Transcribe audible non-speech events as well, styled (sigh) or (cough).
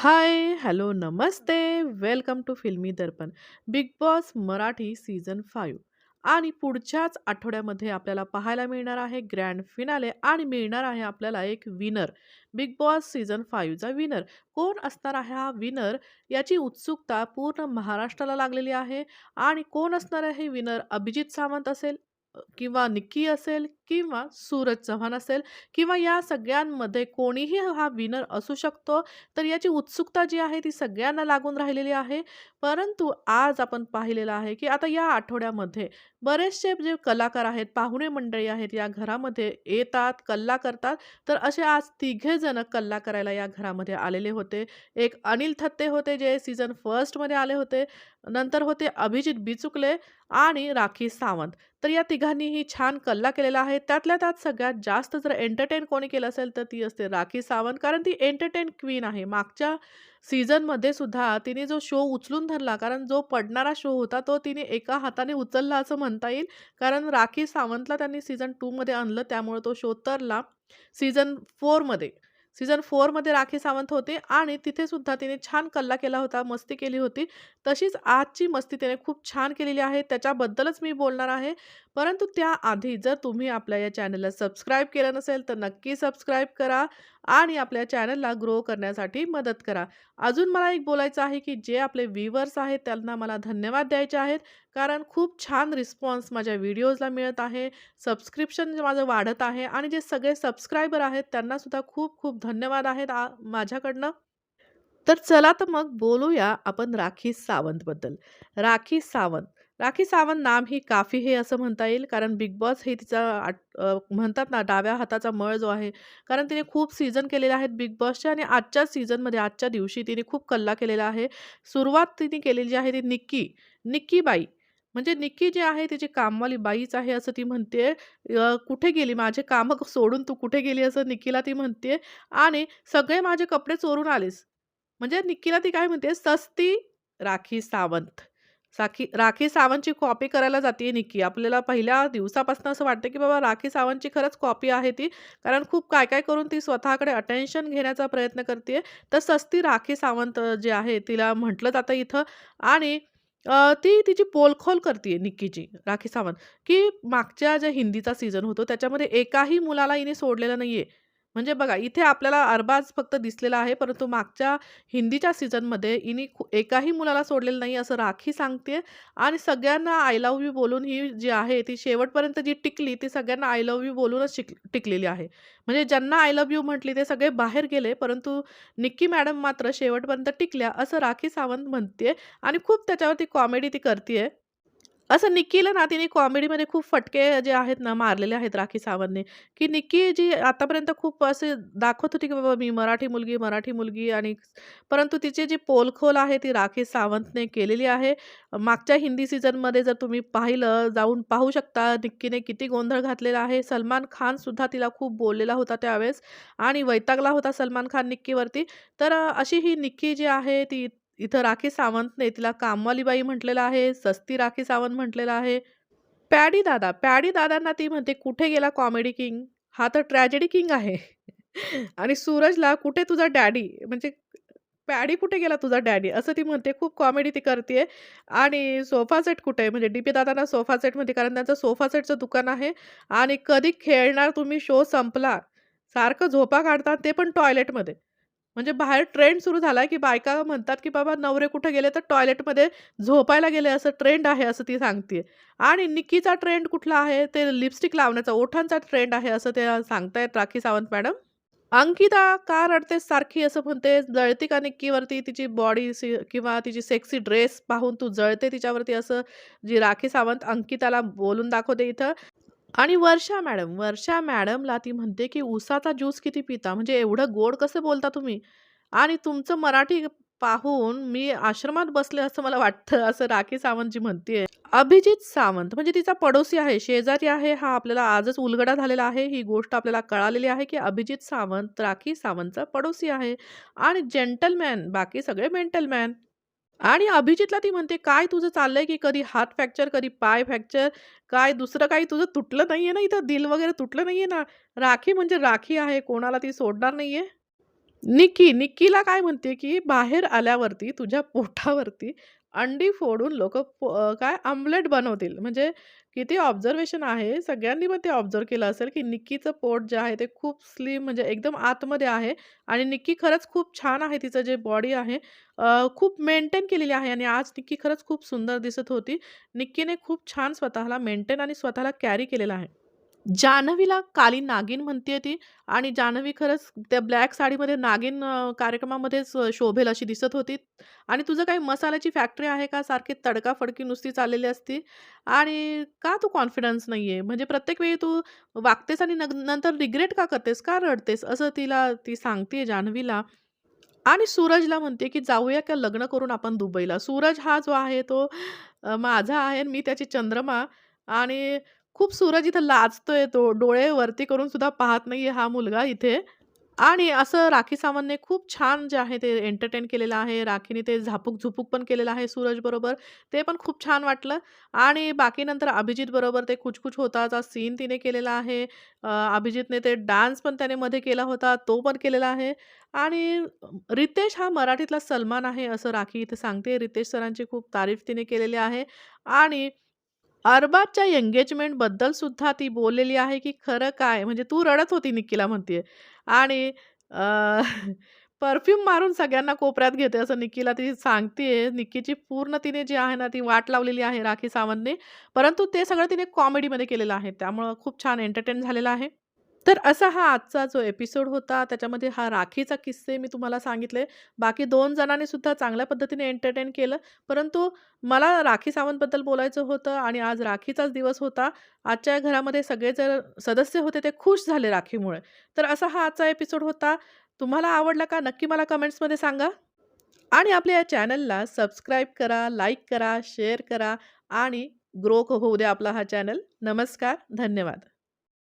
High, hello, Namaste. Welcome to Filmy Darpan. Bigg Boss Marathi season five आणि पुढच्याच आठवड्यामध्ये आपल्याला पाहायला मिळणार आहे ग्रँड फिनाले आणि मिळणार आहे आपल्याला एक विनर. बिग बॉस सीझन फाईव्हचा विनर. कोण असणार आहे हा विनर याची उत्सुकता पूर्ण महाराष्ट्राला लागलेली आहे आणि कोण असणार आहे विनर? अभिजित सावंत असेल किंवा निक्की असेल किंवा सूरज चव्हाण असेल किंवा या सगळ्यांमध्ये कोणीही हा विनर असू शकतो. तर याची उत्सुकता जी आहे ती सगळ्यांना लागून राहिलेली आहे. परंतु आज आपण पाहिलेलं आहे, की आता या आठवड्यामध्ये बरेचसे जे कलाकार आहेत, पाहुणे मंडळी आहेत, या घरामध्ये येतात, कल्ला करतात. तर असे आज तिघे जण कल्ला करायला या घरामध्ये आलेले होते. एक अनिल थत्ते होते, जे सीझन फर्स्टमध्ये आले होते. नंतर होते अभिजित बिचुकले आणि राखी सावंत. तर या तिघांनीही छान कल्ला केलेला आहे. त्यातल्या त्यात सगळ्यात जास्त जर एंटरटेन कोणी केलं असेल, तर ती असते राखी सावंत. कारण ती एंटरटेन क्वीन आहे. मागच्या सीझनमध्ये सुद्धा तिने जो शो उचलून धरला, कारण जो पडणारा शो होता, तो तिने एका हाताने उचलला असं म्हणता येईल. कारण राखी सावंतला त्यांनी सीझन टूमध्ये आणलं, त्यामुळे तो शो तरला. सीझन फोरमध्ये मध्ये सीझन फोरमध्ये राखी सावंत होते आणि तिथे सुद्धा तिने छान कल्ला केला होता, मस्ती केली होती. तशीच आजची मस्ती तिने खूप छान केलेली आहे. त्याच्याबद्दलच मी बोलणार आहे. परंतु त्याआधी जर तुम्ही आपल्या या चॅनलला सबस्क्राईब केलं नसेल, तर नक्की सबस्क्राईब करा आणि आपल्या चॅनलला ग्रो करण्यासाठी मदत करा. अजून मला एक बोलायचं आहे, की जे आपले व्ह्यूवर्स आहेत, त्यांना मला धन्यवाद द्यायचे आहेत. कारण खूप छान रिस्पॉन्स माझ्या व्हिडिओजला मिळत आहे. सबस्क्रिप्शन माझं वाढत आहे आणि जे सगळे सबस्क्रायबर आहेत, त्यांनासुद्धा खूप खूप खूप धन्यवाद आहेत माझ्याकडनं. तर चला तर मग बोलूया आपण राखी सावंतबद्दल. राखी सावंत. राखी सावंत नाम ही काफी हे असं म्हणता येईल. कारण बिग बॉस हे तिचा आट म्हणतात ना डाव्या हाताचा मळ जो आहे. कारण तिने खूप सीझन केलेले आहेत बिग बॉसचे आणि आजच्या सीझनमध्ये आजच्या दिवशी तिने खूप कल्ला केलेला आहे. सुरुवात तिने केलेली आहे ती निक्की, निक्की बाई. म्हणजे निक्की जी आहे तिची कामवाली बाईच आहे असं ती म्हणते. कुठे गेली? माझे कामं सोडून तू कुठे गेली? असं निक्कीला ती म्हणते आणि सगळे माझे कपडे चोरून आलीस. म्हणजे निक्कीला ती काय म्हणते, सस्ती राखी सावंत. साखी राखी सावंतची कॉपी करायला जातीये निक्की. आपल्याला पहिल्या दिवसापासून असं वाटतं, की बाबा राखी सावंतची खरंच कॉपी आहे ती. कारण खूप काय-काय करून ती स्वतःकडे अटेन्शन घेण्याचा प्रयत्न करतीये. तर सस्ती राखी सावंत जे आहे तिला म्हटलं जातं इथं आणि अ, ती तिची पोलखोल करतीये निक्कीची, राखी सावंत, की मागच्या ज्या हिंदीचा सीझन होतो त्याच्यामध्ये एकाही मुलाला हिने सोडलेलं नाहीये. म्हणजे बघा इथे आपल्याला अरबाज फक्त दिसलेला आहे, परंतु मागच्या हिंदीच्या सीझनमध्ये हिने खू एकाही मुलाला सोडलेलं नाही असं राखी सांगते. आणि सगळ्यांना आय लव्ह यू बोलून ही जी आहे ती शेवटपर्यंत जी टिकली ती सगळ्यांना आय लव्ह यू बोलूनच शिक टिकलेली आहे. म्हणजे ज्यांना आय लव्ह यू म्हटली ते सगळे बाहेर गेले, परंतु निक्की मॅडम मात्र शेवटपर्यंत टिकल्या असं राखी सावंत म्हणते. आणि खूप त्याच्यावरती कॉमेडी ती करते असं निक्कीला ना तिने कॉमेडीमध्ये खूप फटके जे आहेत ना मारलेले आहेत राखी सावंतने, की निक्की जी आतापर्यंत खूप असे दाखवत होती, की बाबा मी मराठी मुलगी, मराठी मुलगी आणि परंतु तिची जी पोलखोल आहे ती राखी सावंतने केलेली आहे. मागच्या हिंदी सीझनमध्ये जर तुम्ही पाहिलं, जाऊन पाहू शकता निक्कीने किती गोंधळ घातलेला आहे. सलमान खानसुद्धा तिला खूप बोललेला होता त्यावेळेस आणि वैतागला होता सलमान खान निक्कीवरती. तर अशी ही निक्की जी आहे ती इथं राखी सावंतने तिला कामवाली बाई म्हटलेलं आहे, सस्ती राखी सावंत म्हटलेलं आहे. पॅडी दादा, पॅडी दादांना ती म्हणते, "कुठे गेला कॉमेडी किंग? हा तर ट्रॅजेडी किंग आहे." आणि सूरजला, "कुठे तुझा डॅडी?" म्हणजे "पॅडी कुठे गेला तुझा डॅडी?" असं ती म्हणते. खूप कॉमेडी ती करते आणि सोफा सेट कुठे आहे? म्हणजे डी-पी दादांना सोफा सेटमध्ये कारण त्यांचं सोफा सेटचं दुकान आहे आणि "कधी खेळणार तुम्ही? शो संपला." सारखं झोपा काढतात, ते पण टॉयलेटमध्ये. म्हणजे बाहेर ट्रेंड सुरू झाला की बायका म्हणतात, की बाबा नवरे कुठे गेले? तर टॉयलेटमध्ये झोपायला गेले असं ट्रेंड आहे असं ती सांगते आणि निक्कीचा ट्रेंड कुठला आहे? ते लिपस्टिक लावण्याचा, ओठांचा ट्रेंड आहे असं ते सांगतायत राखी सावंत मॅडम. अंकिता का रडतेस सारखी असं म्हणते, जळती का निक्कीवरती? तिची बॉडी सी किंवा तिची सेक्सी ड्रेस पाहून तू जळते तिच्यावरती असं जी राखी सावंत अंकिताला बोलून दाखवते इथं. आणि वर्षा मॅडम, वर्षा मॅडमला ती म्हणते, की "उसाचा ज्यूस किती पिता? म्हणजे एवढं गोड कसं बोलता तुम्ही? आणि तुमचं मराठी पाहून मी आश्रमात बसले असं मला वाटतं." असं राखी सावंत जी म्हणतीये. अभिजित सावंत म्हणजे तिचा पडोसी आहे, शेजारी आहे. हा आपल्याला आजच उलगडा झालेला आहे. ही गोष्ट आपल्याला कळालेली आहे, की अभिजित सावंत राखी सावंतचा पडोसी आहे आणि जेंटलमॅन, बाकी सगळे मेंटलमॅन. आणि अभिजितला ती म्हणते, "काय तुझं चाललंय, की कधी हात फ्रॅक्चर, कधी पाय फ्रॅक्चर, काय दुसरं काही तुझं तुटलं नाहीये ना इथं? दिल वगैरे तुटलं नाहीये ना? राखी म्हणजे राखी आहे, कोणाला ती सोडणार नाहीये." निक्की, निक्कीला काय म्हणते, की बाहेर आल्यावरती तुझ्या पोटावरती अंडी फोडून लोक काय आमलेट बनवतील. म्हणजे किती ऑब्झर्वेशन आहे. सगळ्यांनी पण ते ऑब्झर्व्ह केलं असेल, की निक्कीचं पोट जे आहे ते खूप स्लिम म्हणजे एकदम आतमध्ये आहे आणि निक्की खरंच खूप छान आहे. तिचं जे बॉडी आहे खूप मेंटेन केलेली आहे आणि आज निक्की खरंच खूप सुंदर दिसत होती. निक्कीने खूप छान स्वतःला मेंटेन आणि स्वतःला कॅरी केलेलं आहे. जान्हवीला काली नागिन म्हणते ती आणि जान्हवी खरंच त्या ब्लॅक साडीमध्ये नागिन अ, कार्यक्रमामध्येच अ, शोभेल अशी दिसत होती आणि तुझं काही मसाल्याची फॅक्टरी आहे का? सारखी तडकाफडकी नुसती चाललेली असती आणि का तू कॉन्फिडन्स नाही आहे म्हणजे प्रत्येक वेळी तू वागतेस आणि नग नंतर रिग्रेट का करतेस? का रडतेस? असं तिला ती सांगते जान्हवीला आणि सूरजला म्हणते, की जाऊया का लग्न करून आपण दुबईला. सूरज हा जो आहे तो अ, माझा आहे आणि मी त्याची चंद्रमा आणि खूप सूरज इथं लाजतोय तो. डोळे वरती करून सुद्धा पाहत नाहीये हा मुलगा इथे. आणि असं राखी सावंतने खूप छान जे आहे ते एंटरटेन केलेलं आहे. राखीने ते झापूक-झुपूक पण केलेलं आहे सूरजबरोबर. ते पण खूप छान वाटलं आणि बाकी नंतर अभिजितबरोबर ते कुचकुच होताचा सीन तिने केलेला आहे. अभिजितने ते डान्स पण त्याने मध्ये केला होता, तो पण केलेला आहे आणि रितेश हा मराठीतला सलमान आहे असं राखी इथे सांगते. रितेश सरांची खूप तारीफ तिने केलेली आहे आणि अरबाजच्या एंगेजमेंटबद्दल सुद्धा ती बोललेली आहे, की खरं काय म्हणजे तू रडत होती निक्कीला म्हणते आणि (laughs) परफ्यूम मारून सगळ्यांना कोपऱ्यात घेते असं निक्कीला ती सांगते निक्कीची पूर्ण तिने जी आहे ना, ती वाट लावलेली आहे राखी सावंतने. परंतु ते सगळं तिने कॉमेडीमध्ये केलेलं आहे. त्यामुळं खूप छान एंटरटेन झालेलं आहे. तर असा हा आजचा जो एपिसोड होता, त्याच्यामध्ये हा राखीचा किस्से मी तुम्हाला सांगितले. बाकी दोन जणांनी सुद्धा चांगल्या पद्धतीने एंटरटेन केलं. परंतु मला राखी सावंतबद्दल बोलायचं होतं आणि आज राखीचाच दिवस होता. आजच्या घरामध्ये सगळे जर सदस्य होते ते खुश झाले राखीमुळे. तर असा हा आजचा एपिसोड होता. तुम्हाला आवडला का? नक्की मला कमेंट्समध्ये सांगा आणि आपल्या या चॅनलला सबस्क्राईब करा, लाईक करा, शेअर करा आणि ग्रो होऊ द्या आपला हा चॅनल. नमस्कार, धन्यवाद.